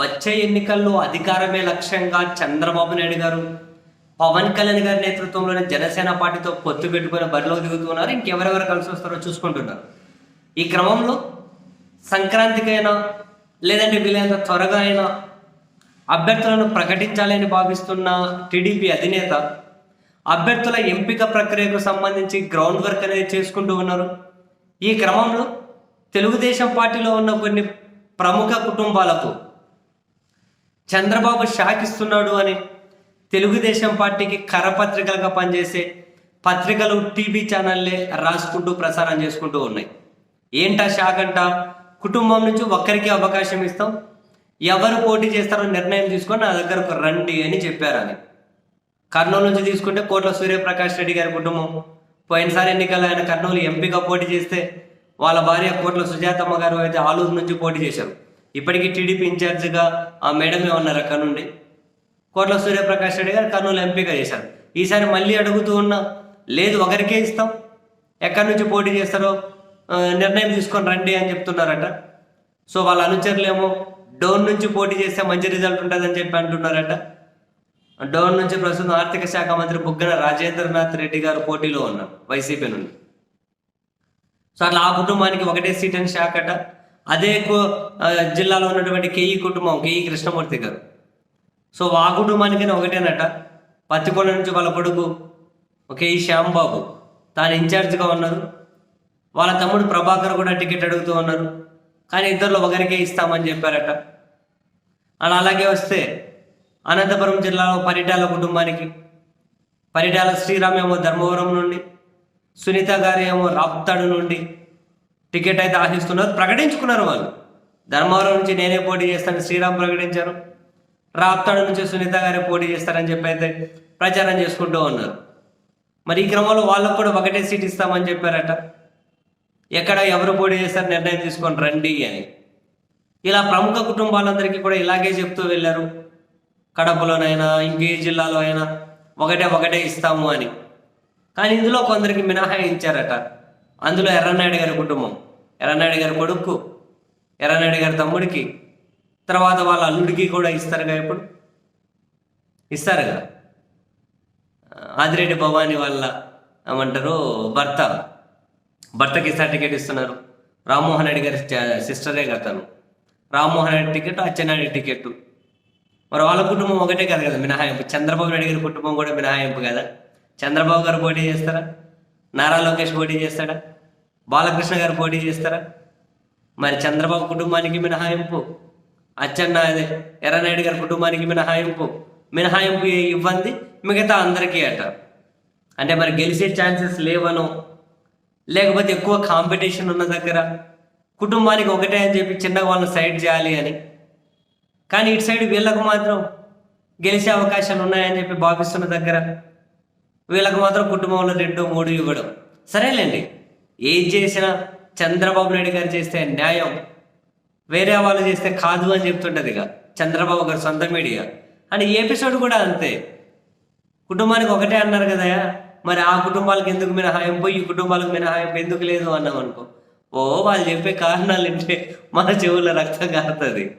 వచ్చే ఎన్నికల్లో అధికారమే లక్ష్యంగా చంద్రబాబు నాయుడు గారు పవన్ కళ్యాణ్ గారి నేతృత్వంలోని జనసేన పార్టీతో పొత్తు పెట్టుకుని బరిలో దిగుతున్నారు. ఇంకెవరెవరు కలిసి వస్తారో చూసుకుంటున్నారు. ఈ క్రమంలో సంక్రాంతికైనా లేదంటే వీలైనంత త్వరగా అయినా అభ్యర్థులను ప్రకటించాలని భావిస్తున్న టీడీపీ అధినేత అభ్యర్థుల ఎంపిక ప్రక్రియకు సంబంధించి గ్రౌండ్ వర్క్ అనేది చేసుకుంటూ ఉన్నారు. ఈ క్రమంలో తెలుగుదేశం పార్టీలో ఉన్న కొన్ని ప్రముఖ కుటుంబాలకు చంద్రబాబు షాక్ ఇస్తున్నాడు అని తెలుగుదేశం పార్టీకి కరపత్రికలుగా పనిచేసే పత్రికలు టీవీ ఛానల్లే రాసుకుంటూ ప్రసారం చేసుకుంటూ ఉన్నాయి. ఏంటా షాక్ అంట? కుటుంబం నుంచి ఒక్కరికి అవకాశం ఇస్తాం. ఎవరు పోటీ చేస్తారో నిర్ణయం తీసుకొని నా దగ్గరకు రండి అని చెప్పారని. కర్నూలు నుంచి తీసుకుంటే కోట్ల సూర్యప్రకాష్ రెడ్డి గారి కుటుంబం. పోయినసారి ఎన్నికల్లో ఆయన కర్నూలు ఎంపీగా పోటీ చేస్తే వాళ్ళ భార్య కోట్ల సుజాతమ్మ గారు అయితే ఆలూరు నుంచి పోటీ చేశారు. ఇప్పటికీ టీడీపీ ఇన్ఛార్జిగా ఆ మేడమే ఉన్నారు అక్కడ నుండి కోట్ల సూర్యప్రకాష్ రెడ్డి గారు కర్నూలు ఎంపీగా చేశారు. ఈసారి మళ్ళీ అడుగుతూ ఉన్నా లేదు ఒకరికే ఇస్తాం. ఎక్కడి నుంచి పోటీ చేస్తారో నిర్ణయం తీసుకొని రండి అని చెప్తున్నారట. సో వాళ్ళ అనుచరులేమో డోన్ నుంచి పోటీ చేస్తే మంచి రిజల్ట్ ఉంటుందని చెప్పి అంటున్నారట. డోన్ నుంచి ప్రస్తుతం ఆర్థిక శాఖ మంత్రి బుగ్గన రాజేంద్రనాథ్ రెడ్డి గారు పోటీలో ఉన్నారు వైసీపీ నుండి. సో అట్లా ఆ కుటుంబానికి ఒకటే సీట్ అని శాఖ అట అదే జిల్లాలో ఉన్నటువంటి కేఈ కుటుంబం కేఈ కృష్ణమూర్తి గారు. సో ఆ కుటుంబానికైనా ఒకటేనట. పత్తికొండ నుంచి వాళ్ళ కొడుకు కేఈ శ్యాంబాబు తాను ఇన్ఛార్జ్గా ఉన్నారు. వాళ్ళ తమ్ముడు ప్రభాకర్ కూడా టికెట్ అడుగుతూ ఉన్నారు. కానీ ఇద్దరిలో ఒకరికే ఇస్తామని చెప్పారట. అలా అలాగే వస్తే అనంతపురం జిల్లాలో పరిటాల కుటుంబానికి పరిటాల శ్రీరామ్ ఏమో ధర్మవరం నుండి సునీత గారు ఏమో రాప్తాడు నుండి టికెట్ అయితే ఆశిస్తున్నారు ప్రకటించుకున్నారు వాళ్ళు. ధర్మవరం నుంచి నేనే పోటీ చేస్తాను శ్రీరామ్ ప్రకటించారు. రాప్తాడు నుంచి సునీత గారే పోటీ చేస్తారని చెప్పి అయితే ప్రచారం చేసుకుంటూ ఉన్నారు. మరి ఈ క్రమంలో వాళ్ళకు కూడా ఒకటే సీట్ ఇస్తామని చెప్పారట. ఎక్కడ ఎవరు పోటీ చేస్తారు నిర్ణయం తీసుకొని రండి అని. ఇలా ప్రముఖ కుటుంబాలందరికీ కూడా ఇలాగే చెప్తూ వెళ్ళారు. కడపలోనైనా ఇంకే జిల్లాలో అయినా ఒకటే ఒకటే ఇస్తాము అని. కానీ ఇందులో కొందరికి మినహాయించారట. అందులో ఎర్రనాయుడు గారి కుటుంబం. ఎర్రనాయుడు గారి కొడుకు ఎర్రనాయుడు గారి తమ్ముడికి తర్వాత వాళ్ళ అల్లుడికి కూడా ఇస్తారుగా ఇప్పుడు? ఇస్తారుగా ఆదిరెడ్డి భవాని వాళ్ళ ఏమంటారు భర్త. భర్తకి సర్టిఫికేట్ ఇస్తున్నారు? రామ్మోహన్ రెడ్డి గారి సిస్టరే కదా రామ్మోహన్ రెడ్డి టికెట్ అచ్చెన్నాయుడు టికెట్. మరి వాళ్ళ కుటుంబం ఒకటే కాదు కదా మినహాయింపు? చంద్రబాబు నాయుడు గారి కుటుంబం కూడా మినహాయింపు కదా? చంద్రబాబు గారు పోటీ చేస్తారా? నారా లోకేష్ పోటీ చేస్తాడా? బాలకృష్ణ గారు పోటీ చేస్తారా? మరి చంద్రబాబు కుటుంబానికి మినహాయింపు? అచ్చెన్న అదే ఎర్రనాయుడు గారి కుటుంబానికి మినహాయింపు? మినహాయింపు ఇవ్వండి మిగతా అందరికీ అట. అంటే మరి గెలిచే ఛాన్సెస్ లేవను? లేకపోతే ఎక్కువ కాంపిటీషన్ ఉన్న దగ్గర? కుటుంబానికి ఒకటే అని చెప్పి చిన్నగా వాళ్ళని సైడ్ చేయాలి అని? కానీ ఇటు సైడ్ వీళ్ళకు మాత్రం గెలిచే అవకాశాలు ఉన్నాయని చెప్పి భావిస్తున్న దగ్గర? వీళ్ళకు మాత్రం కుటుంబంలో రెండు మూడు ఇవ్వడం. సరేలేండి. ఏం చేసినా చంద్రబాబు నాయుడు గారు చేస్తే న్యాయం. వేరే వాళ్ళు చేస్తే కాదు అని చెప్తుంటది ఇక. చంద్రబాబు గారు సొంత మీడియా. అని ఈ ఎపిసోడ్ కూడా అంతే. కుటుంబానికి ఒకటే అన్నారు కదా మరి ఆ కుటుంబాలకు ఎందుకు మినహాయింపు? ఈ కుటుంబాలకు మినహాయింపు ఎందుకు లేదు అన్నాం అనుకో ఓ వాళ్ళు చెప్పే కారణాలు వింటే మన చెవుల రక్తం కారుతుంది.